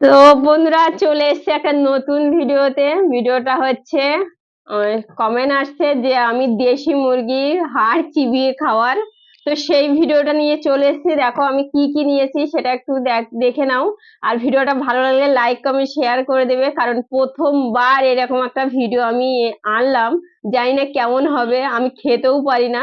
তো বন্ধুরা চলে এসছে একটা নতুন ভিডিওতে। ভিডিওটা হচ্ছে কমেন্ট আসছে যে আমি দেশি মুরগির হাড় চিবিয়ে খাওয়ার। তো সেই ভিডিওটা নিয়ে চলে এসেছি। দেখো আমি কি কি নিয়েছি সেটা একটু দেখ- দেখে নাও। আর ভিডিওটা ভালো লাগলে লাইক কমেন্ট শেয়ার করে দেবে। কারণ প্রথমবার এরকম একটা ভিডিও আমি আনলাম। জানি না কেমন হবে, আমি খেতেও পারি না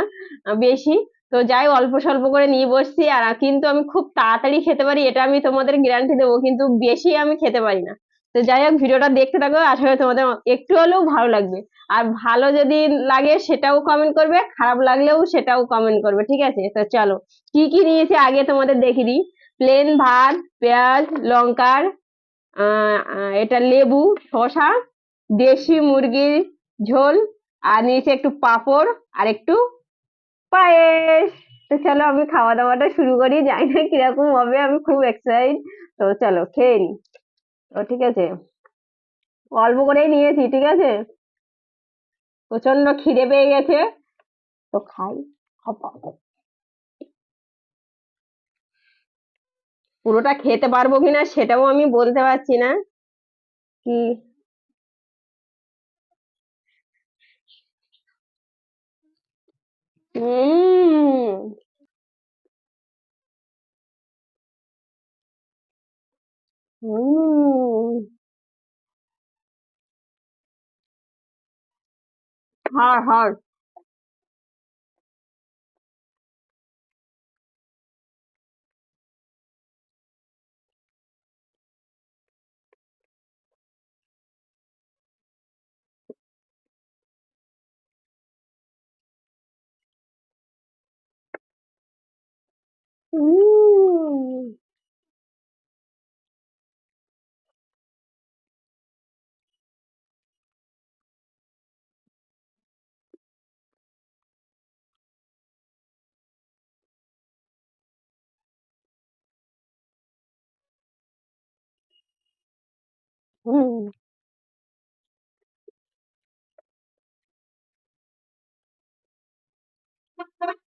বেশি। তো যাই অল্প স্বল্প করে নিয়ে বসছি আর কিন্তু আমি খুব তাড়াতাড়ি খেতে পারি, এটা আমি তোমাদের গ্যারান্টি দেবো, কিন্তু বেশি আমি খেতে পারি না। তো যাই হোক, ভিডিওটা দেখতে থাকো, আশা করি তোমাদের একটু হলেও ভালো লাগবে। আর ভালো যদি লাগে সেটাও কমেন্ট করবে, খারাপ লাগলেও সেটাও কমেন্ট করবে, ঠিক আছে? তো চলো, কি কি নিয়েছি আগে তোমাদের দেখিয়ে দিই। প্লেন ভাত, পেঁয়াজ, লঙ্কার এটা লেবু, শসা, দেশি মুরগির ঝোল, আর নিয়েছি একটু পাঁপড়, আর একটু পায়েস। তো চলো আমি খাওয়া দাওয়াটা শুরু করি, জানি না কীরকম হবে, আমি খুব এক্সাইট তো চলো খেয়ে নি। তো ঠিক আছে। অল্প করেই নিয়েছি, ঠিক আছে? প্রচণ্ড খিদে পেয়ে গেছে। তো খাই পুরোটা খেতে পারব কিনা সেটাও আমি বলতে পারছি না। কি উম উম হাড় হাড় 嗯。嗯。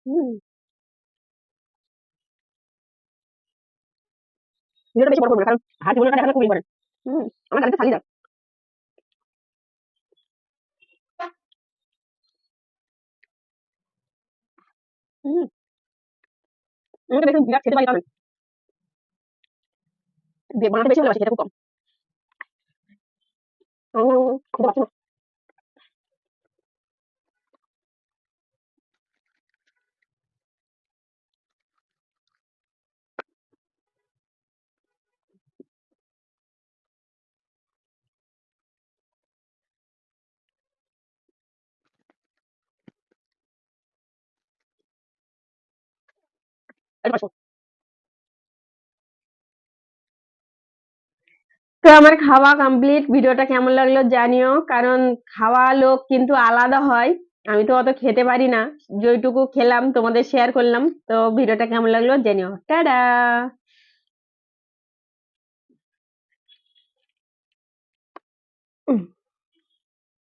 嗯。ভিডিওটা বেশি বড় করব কারণ হাড় জীবনটা দেখানো খুব ইম্পর্টেন্ট হুম আমার গাড়িতে না। বানাতে বেশি ভালোবাসি খুব কম। উম, খেতে তো আমার খাওয়া কমপ্লিট ভিডিওটা কেমন লাগল জানিও, কারণ খাওয়া লোক কিন্তু আলাদা হয়, আমি তো অত খেতে পারি না যেটুকু খেলাম তোমাদের শেয়ার করলাম, তো ভিডিওটা কেমন লাগল জানিও। টাটা!